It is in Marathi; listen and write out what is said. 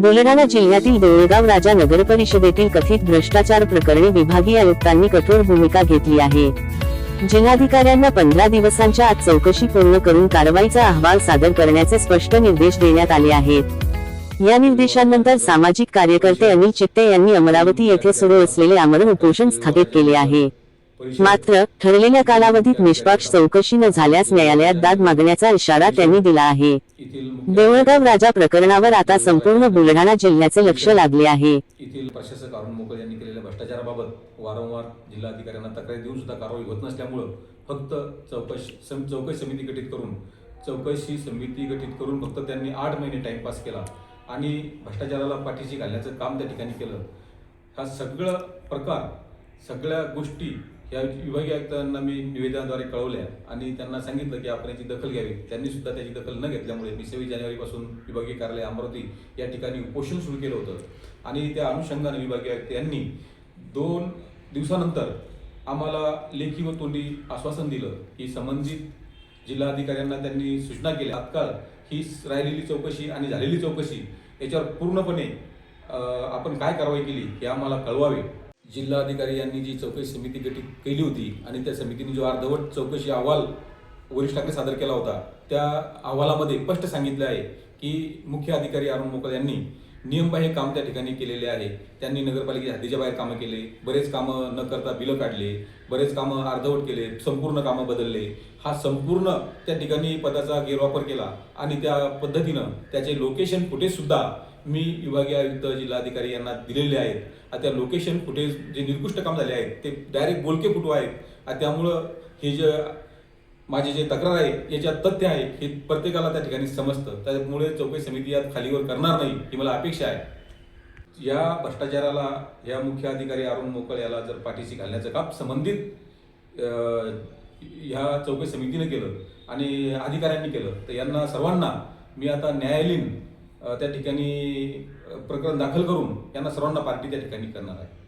बुलढाणा जिल्ह्यातील डोळेगाव राजा नगर परिषदेतील कथित भ्रष्टाचार प्रकरणी विभागीय आयुक्तांनी कठोर भूमिका घेतली आहे. जिल्हाधिकाऱ्यांना पंधरा दिवसांच्या आत चौकशी पूर्ण करून कारवाईचा अहवाल सादर करण्याचे स्पष्ट निर्देश देण्यात आले आहेत. या निर्देशांनंतर सामाजिक कार्यकर्ते अनिल चित्ते यांनी अमरावती येथे सुरू असलेले आमरण उपोषण स्थगित केले आहे. मात्र ठरलेल्या कालावधीत निष्पक्ष चौकशी न झाल्यास न्यायालयात दाद मागण्याचा इशारा त्यांनी दिला आहे. देऊळगाव राजा प्रकरणावर आता संपूर्ण बुलढाणा जिल्ह्याचे लक्ष लागले आहे. येथील प्रशासक अरुण मोकळ यांनी केलेल्या भ्रष्टाचाराबाबत वारंवार जिल्हाधिकाऱ्यांना तक्रारी देऊन सुद्धा कारवाई होत नसल्यामुळं फक्त चौकशी चौकशी समिती गठीत करून चौकशी समिती गठीत करून फक्त त्यांनी आठ महिने टाइमपास केला आणि भ्रष्टाचाराला पाठीशी घालण्याचं काम त्या ठिकाणी केलं. हा सगळं प्रकार सगळ्या गोष्टी या विभागीय आयुक्तांना मी निवेदनाद्वारे कळवल्या. आणि त्यांना सांगितलं की आपण याची दखल घ्यावी. त्यांनी सुद्धा त्याची दखल न घेतल्यामुळे मी सव्वीस जानेवारीपासून विभागीय कार्यालय अमरावती या ठिकाणी उपोषण सुरू केलं होतं. आणि त्या अनुषंगाने विभागीय आयुक्त यांनी दोन दिवसानंतर आम्हाला लेखी व तोंडी आश्वासन दिलं की संबंधित जिल्हाधिकाऱ्यांना त्यांनी सूचना केल्या. तात्काळ ही राहिलेली चौकशी आणि झालेली चौकशी याच्यावर पूर्णपणे आपण काय कारवाई केली हे आम्हाला कळवावे. जिल्हाधिकारी यांनी जी चौकशी समिती गठीत केली होती आणि त्या समितीने जो अर्धवट चौकशी अहवाल वरिष्ठांकडे सादर केला होता त्या अहवालामध्ये स्पष्ट सांगितलं आहे की मुख्य अधिकारी अरुण मोकळ यांनी नियमबाह्य काम त्या ठिकाणी केलेले आहे. त्यांनी नगरपालिकेच्या हद्दीच्या बाहेर कामं केले बरेच कामं न करता बिलं काढले बरेच कामं अर्धवट केले संपूर्ण कामं बदलले. हा संपूर्ण त्या ठिकाणी पदाचा गैरवापर केला आणि त्या पद्धतीनं त्याचे लोकेशन कुठेसुद्धा मी विभागीय आयुक्त जिल्हाधिकारी यांना दिलेले आहेत. त्या लोकेशन फुटेज जे निकृष्ट काम झाले आहेत ते डायरेक्ट बोलके फुटू आहेत. आणि त्यामुळं हे जे माझे जे तक्रार आहे याच्यात तथ्य आहे हे प्रत्येकाला त्या ठिकाणी समजतं. त्यामुळे चौकशी समिती यात खालीवर करणार नाही ही मला अपेक्षा आहे. या भ्रष्टाचाराला या मुख्य अधिकारी अरुण मोकळ याला जर पाठीशी घालण्याचं काम संबंधित ह्या चौकशी समितीने केलं आणि अधिकाऱ्यांनी केलं तर यांना सर्वांना मी आता न्यायालयीन त्या ठिकाणी प्रकरण दाखल करून त्यांना सर्वांना पार्टी त्या ठिकाणी करणार आहे.